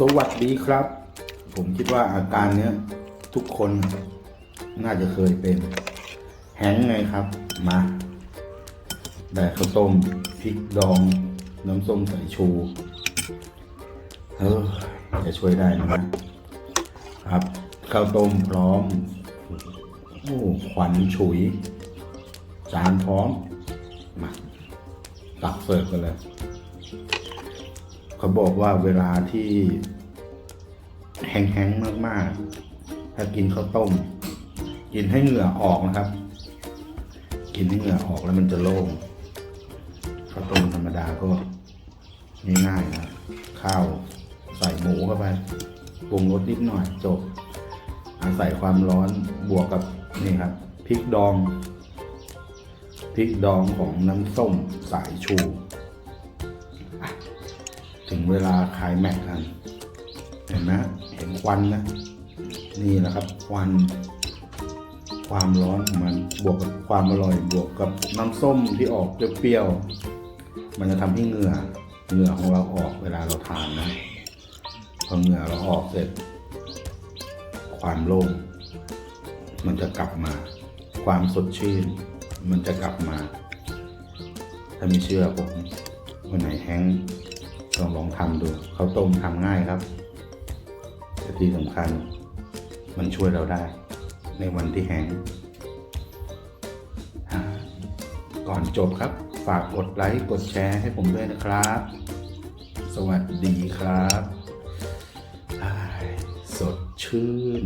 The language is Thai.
สวัสดีครับ ผมคิดว่าอาการเนี้ยทุกคนน่าจะเคยเป็น แห้งไงครับ มาแดกข้าวต้มพริกดอง น้ำส้มสายชู เออจะช่วยได้นะครับข้าวต้มพร้อมโอ้ขวัญฉุย จานพร้อม มาตักเสิร์ฟกันเลย เขาบอกว่าเวลาที่แห้งๆมากๆ ถ้ากินข้าวต้ม กินให้เหงื่อออกนะครับ กินให้เหงื่อออกแล้วมันจะโล่งข้าวต้มธรรมดาก็ง่ายๆนะข้าวใส่หมูเข้าไปปรุงรสนิดหน่อยจบ อาศัยความร้อนบวกกับนี่ครับพริกดองพริกดองของน้ำส้มสายชู ถึงเวลาขายแม็กกันเห็นไหมเห็นควันนะ นี่แหละครับควัน ความร้อนมันบวกกับความอร่อยบวกกับน้ำส้มที่ออกเปรี้ยวๆมันจะทำให้เหงื่อเหงื่อของเราออกเวลาเราทานนะพอเหงื่อเราออกเสร็จ ความโล่งมันจะกลับมา ความสดชื่น มันจะกลับมา ถ้าไม่เชื่อผมวันไหนแห้ง ลองลองทำดูข้าวต้มทำง่ายครับแต่ที่สำคัญมันช่วยเราได้ ในวันที่แห้งก่อนจบครับ ฝากกดไลค์กดแชร์ให้ผมด้วยนะครับ สวัสดีครับ สดชื่น